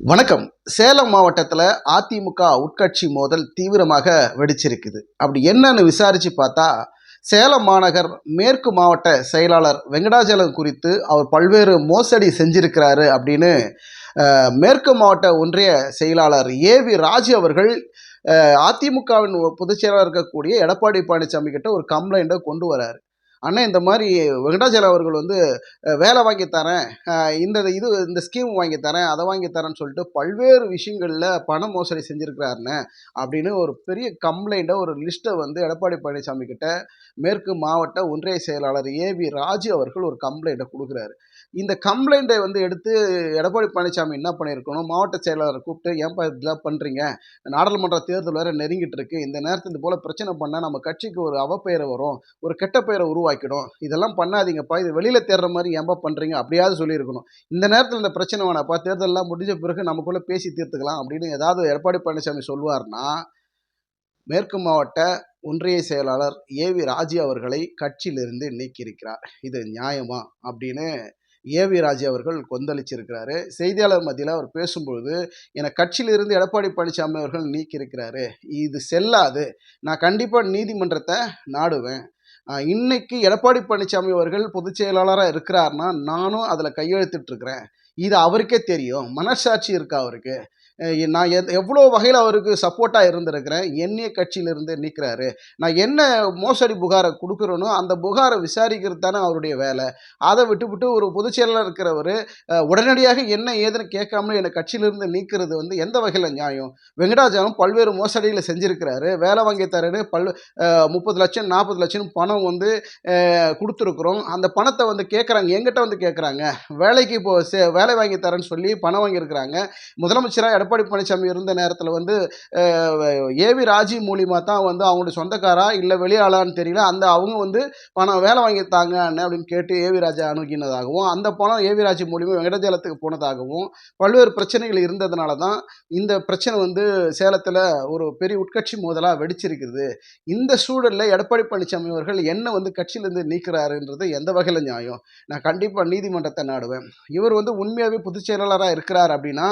வணக்கம். சேலம் மாவட்டத்தில் அதிமுக உட்கட்சி மோதல் தீவிரமாக வெடிச்சிருக்குது. அப்படி என்னன்னு விசாரித்து பார்த்தா சேலம் மாநகர் மேற்கு மாவட்ட செயலாளர் வெங்கடாச்சலம் குறித்து அவர் பல்வேறு மோசடி செஞ்சிருக்கிறாரு அப்படின்னு மேற்கு மாவட்ட ஒன்றிய செயலாளர் ஏவி ராஜு அவர்கள் அதிமுகவின் பொதுச் செயலாளர் இருக்கக்கூடிய எடப்பாடி பழனிசாமி கிட்ட ஒரு கம்ப்ளைண்ட்டை கொண்டு வராரு. அண்ணா இந்த மாதிரி வெங்கடாச்சலம் அவர்கள் வந்து வேலை வாங்கி தரேன். இந்த இது இந்த ஸ்கீம் வாங்கி தரேன் அதை வாங்கி தரேன்னு சொல்லிட்டு பல்வேறு விஷயங்களில் பண மோசடி செஞ்சுருக்கிறாருன்னு அப்படின்னு ஒரு பெரிய கம்ப்ளைண்ட்டை ஒரு லிஸ்ட்டை வந்து எடப்பாடி பழனிசாமி கிட்ட மேற்கு மாவட்ட ஒன்றிய செயலாளர் ஏவி ராஜு அவர்கள் ஒரு கம்ப்ளைண்ட்டை கொடுக்குறாரு. இந்த கம்ப்ளைண்ட்டை வந்து எடுத்து எடப்பாடி பழனிசாமி என்ன பண்ணியிருக்கணும்? மாவட்ட செயலாளரை கூப்பிட்டு ஏன்பா இதெல்லாம் பண்ணுறீங்க நாடாளுமன்ற தேர்தல் வேறு நெருங்கிட்டு இருக்கு. இந்த நேரத்தில் இது போல் பிரச்சனை பண்ணால் நம்ம கட்சிக்கு ஒரு அவப்பெயரை வரும். ஒரு கெட்ட பெயரை உருவாக்கிடும். இதெல்லாம் பண்ணாதீங்கப்பா. இது வெளியில் தேடுற மாதிரி ஏன்பா பண்ணுறீங்க அப்படியாவது சொல்லியிருக்கணும். இந்த நேரத்தில் இந்த பிரச்சனை வேணாப்பா தேர்தலெல்லாம் முடிஞ்ச பிறகு நமக்குள்ளே பேசி தீர்த்துக்கலாம் அப்படின்னு ஏதாவது எடப்பாடி பழனிசாமி சொல்லுவார்னா மேற்கு மாவட்ட ஒன்றிய செயலாளர் ஏவி ராஜி அவர்களை கட்சியிலிருந்து நீக்கியிருக்கிறார். இது நியாயமா? அப்படின்னு ஏவி ராஜே அவர்கள் கொந்தளிச்சிருக்கிறாரு. செய்தியாளர் மத்தியில் அவர் பேசும்பொழுது என்னை கட்சியிலிருந்து எடப்பாடி பழனிசாமி அவர்கள் நீக்கியிருக்கிறாரு. இது செல்லாது. நான் கண்டிப்பாக நீதிமன்றத்தை நாடுவேன். இன்னைக்கு எடப்பாடி பழனிசாமி அவர்கள் பொதுச் செயலாளராக இருக்கிறாருன்னா நானும் அதில் கையெழுத்திட்டு இருக்கிறேன் இது அவருக்கே தெரியும். மனசாட்சி இருக்கா அவருக்கு? நான் எத் எவ்வளோ வகையில் அவருக்கு சப்போர்ட்டாக இருந்திருக்கிறேன் என்னைய கட்சியிலிருந்து நிற்கிறாரு நான் என்ன மோசடி புகாரை கொடுக்குறேனோ அந்த புகாரை விசாரிக்கிறது தானே அவருடைய வேலை. அதை விட்டுவிட்டு ஒரு பொதுச்செயலாளர் இருக்கிறவர் உடனடியாக என்ன ஏதுன்னு கேட்காம என்னை கட்சியிலிருந்து நீக்கிறது வந்து எந்த வகையில் நியாயம்? வெங்கடாஜலம் பல்வேறு மோசடிகளை செஞ்சுருக்கிறாரு வேலை வாங்கி தரேன்னு பல் முப்பது லட்சம் நாற்பது லட்சம் பணம் வந்து கொடுத்துருக்குறோம். அந்த பணத்தை வந்து கேட்குறாங்க எங்கிட்ட வந்து கேட்குறாங்க. வேலைக்கு இப்போ சே வேலை வாங்கி தரேன்னு சொல்லி பணம் வாங்கியிருக்கிறாங்க. முதலமைச்சராக எடப்பாடி பழனிசாமி இருந்த நேரத்தில் வந்து ஏவி ராஜி மூலியமாக தான் வந்து அவங்களுடைய சொந்தக்காரா இல்லை வெளியாளான்னு தெரியல. அந்த அவங்க வந்து பணம் வேலை வாங்கி தாங்க அப்படின்னு கேட்டு ஏவி ராஜா அணுகினதாகவும் அந்த பணம் ஏவி ராஜி மூலியமாக வெங்கடஜலத்துக்கு போனதாகவும் பல்வேறு பிரச்சனைகள் இருந்ததுனால தான் இந்த பிரச்சனை வந்து சேலத்தில் ஒரு பெரிய உட்கட்சி மோதலாக வெடிச்சிருக்குது. இந்த சூழலில் எடப்பாடி பழனிசாமி அவர்கள் என்ன வந்து கட்சியிலேருந்து நீக்கிறாருன்றது எந்த வகையில் நியாயம்? நான் கண்டிப்பாக நீதிமன்றத்தை நாடுவேன். இவர் வந்து உண்மையாகவே பொதுச் செயலாளராக இருக்கிறார் அப்படின்னா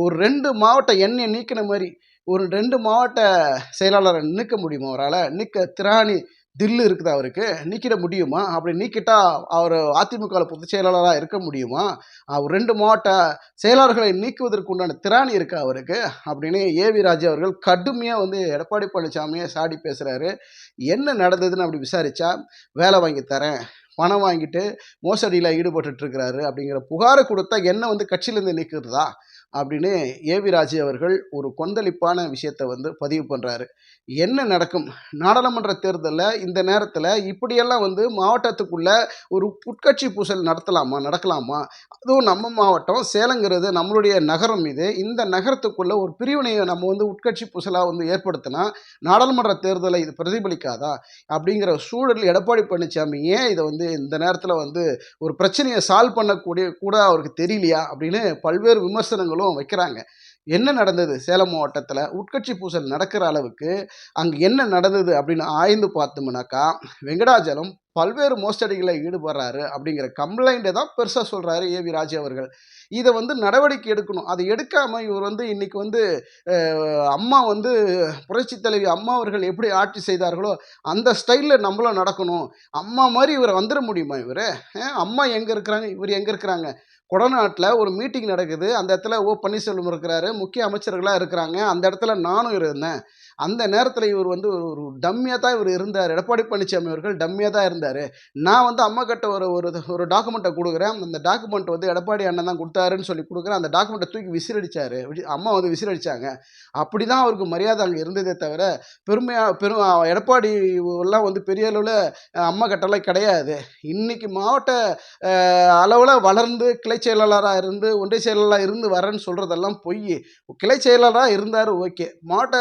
ஒரு ரெண்டு மாவட்டம் எண்ணெய் நீக்கின மாதிரி ஒரு ரெண்டு மாவட்ட செயலாளரை நீக்க முடியுமா அவரால்? நீக்க திராணி தில்லு இருக்குது அவருக்கு? நீக்கிட முடியுமா? அப்படி நீக்கிட்டா அவர் அதிமுகவில் பொதுச் செயலாளராக இருக்க முடியுமா? அவர் ரெண்டு மாவட்ட செயலாளர்களை நீக்குவதற்கு உண்டான திராணி இருக்கா அவருக்கு? அப்படின்னு ஏவி ராஜா அவர்கள் கடுமையாக வந்து எடப்பாடி பழனிசாமியை சாடி பேசுகிறாரு என்ன நடந்ததுன்னு அப்படி விசாரித்தா வேலை வாங்கி தரேன் பணம் வாங்கிட்டு மோசடியில் ஈடுபட்டுட்டு இருக்கிறாரு அப்படிங்கிற புகாரை கொடுத்தா என்ன வந்து கட்சியிலேருந்து நீக்கிறதா? அப்படின்னு ஏவி ராஜு அவர்கள் ஒரு கொந்தளிப்பான விஷயத்தை வந்து பதிவு பண்ணுறாரு என்ன நடக்கும்? நாடாளுமன்ற தேர்தலில் இந்த நேரத்தில் இப்படியெல்லாம் வந்து மாவட்டத்துக்குள்ள ஒரு உட்கட்சி பூசல் நடத்தலாமா? நடக்கலாமா? அதுவும் நம்ம மாவட்டம் சேலங்கிறது நம்மளுடைய நகரம் இது. இந்த நகரத்துக்குள்ள ஒரு பிரிவினையை நம்ம வந்து உட்கட்சி பூசலாக வந்து ஏற்படுத்தினா நாடாளுமன்ற தேர்தலை இது பிரதிபலிக்காதா? அப்படிங்கிற சூழல் எடப்பாடி பழனிசாமி ஏன் இதை வந்து இந்த நேரத்தில் வந்து ஒரு பிரச்சனையை சால்வ் பண்ணக்கூடிய கூட அவருக்கு தெரியலையா? அப்படின்னு பல்வேறு விமர்சனங்கள் விமர்சனங்களும் வைக்கிறாங்க. என்ன நடந்தது? சேலம் மாவட்டத்தில் உட்கட்சி பூசல் நடக்கிற அளவுக்கு அங்கே என்ன நடந்தது அப்படின்னு ஆய்ந்து பார்த்தோம்னாக்கா வெங்கடாஜலம் பல்வேறு மோசடிகளில் ஈடுபடுறாரு அப்படிங்கிற கம்ப்ளைண்ட்டை தான் பெருசாக சொல்கிறாரு ஏவி ராஜே அவர்கள். இதை வந்து நடவடிக்கை எடுக்கணும். அதை எடுக்காமல் இவர் வந்து இன்றைக்கி வந்து அம்மா வந்து புரட்சி தலைவி அம்மா அவர்கள் எப்படி ஆட்சி செய்தார்களோ அந்த ஸ்டைலில் நம்மளும் நடக்கணும். அம்மா மாதிரி இவர் வந்துட முடியுமா இவர்? அம்மா எங்கே இருக்கிறாங்க? இவர் எங்கே இருக்கிறாங்க? கொடநாட்டில் ஒரு மீட்டிங் நடக்குது. அந்த இடத்துல ஓ பன்னீர்செல்வம் இருக்கிறாரு. முக்கிய அமைச்சர்களாக இருக்கிறாங்க. அந்த இடத்துல நானும் இருந்தேன். அந்த நேரத்தில் இவர் வந்து ஒரு ஒரு டம்மியாக தான் இவர் இருந்தார். எடப்பாடி பழனிசாமி அவர்கள் டம்மியாக தான் இருந்தார். நான் வந்து அம்மா கிட்ட ஒரு ஒரு ஒரு டாக்குமெண்ட்டை கொடுக்குறேன். அந்த டாக்குமெண்ட் வந்து எடப்பாடி அண்ணன் தான் கொடுத்தாருன்னு சொல்லி கொடுக்குறேன். அந்த டாக்குமெண்ட்டை தூக்கி விசிறடிச்சார். வி- அம்மா வந்து விசிறடிச்சாங்க. அப்படி தான் அவருக்கு மரியாதை அங்கே இருந்ததே தவிர பெருமையாக பெரும் எடப்பாடி எல்லாம் வந்து பெரிய அளவில் அம்மா கட்டெல்லாம் கிடையாது. இன்னைக்கு மாவட்ட அளவில் வளர்ந்து கிளை செயலாளராக இருந்து ஒன்றிய செயலாளராக இருந்து வரேன்னு சொல்கிறதெல்லாம் பொய். கிளை செயலாளராக இருந்தார் ஓகே. மாவட்ட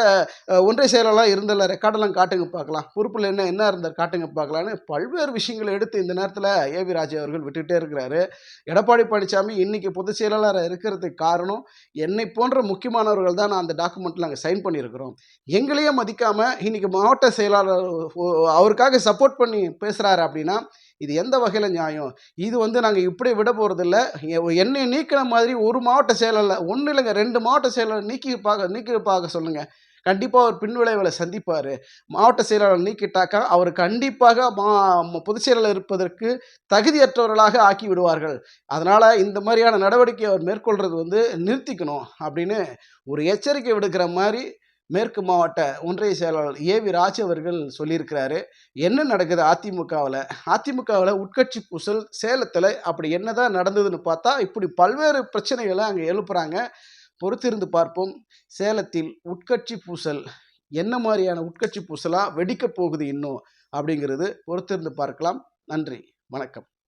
ஒன்றை செயலெல்லாம் இருந்ததில்ல ரெக்கார்டெல்லாம் காட்டுங்க பார்க்கலாம். பொறுப்பில் என்ன என்ன இருந்தார் காட்டுங்க பார்க்கலான்னு பல்வேறு விஷயங்களை எடுத்து இந்த நேரத்தில் ஏவி ராஜா அவர்கள் விட்டுக்கிட்டே இருக்கிறாரு. எடப்பாடி பழனிசாமி இன்றைக்கி பொதுச் செயலாளராக இருக்கிறதுக்கு காரணம் என்னை போன்ற முக்கியமானவர்கள் தான் நான் அந்த டாக்குமெண்ட்டில் நாங்கள் சைன் பண்ணியிருக்கிறோம். எங்களையே மதிக்காமல் இன்றைக்கி மாவட்ட செயலாளர் ஓ- அவருக்காக சப்போர்ட் பண்ணி பேசுகிறாரு அப்படின்னா இது எந்த வகையில் நியாயம்? இது வந்து நாங்கள் இப்படி விட போகிறதில்ல என்னை நீக்கின மாதிரி ஒரு மாவட்ட செயலாளர் ஒன்றும் இல்லைங்க ரெண்டு மாவட்ட செயலாளர் நீக்கி பார்க்க நீக்கி பார்க்க சொல்லுங்கள் கண்டிப்பாக அவர் பின்விளைவுகளை சந்திப்பார். மாவட்ட செயலாளர் நீக்கிட்டாக்கா அவர் கண்டிப்பாக மா பொதுச் செயலாளர் இருப்பதற்கு தகுதியற்றவர்களாக ஆக்கி விடுவார்கள். அதனால் இந்த மாதிரியான நடவடிக்கை அவர் மேற்கொள்கிறது வந்து நிறுத்திக்கணும் அப்படின்னு ஒரு எச்சரிக்கை விடுக்கிற மாதிரி மேற்கு மாவட்ட ஒன்றிய செயலாளர் ஏ வி ராஜ் அவர்கள் சொல்லியிருக்கிறாரு. என்ன நடக்குது அதிமுகவில்? அதிமுகவில் உட்கட்சி பூசல் சேலத்தில் அப்படி என்னதான் நடந்ததுன்னு பார்த்தா இப்படி பல்வேறு பிரச்சனைகளை அங்கே எழுப்புறாங்க. பொறுத்திருந்து பார்ப்போம். சேலத்தில் உட்கட்சி பூசல். என்ன மாதிரியான உட்கட்சி பூசலாக வெடிக்கப் போகுது இன்னும் அப்படிங்கிறது பொறுத்திருந்து பார்க்கலாம். நன்றி. வணக்கம்.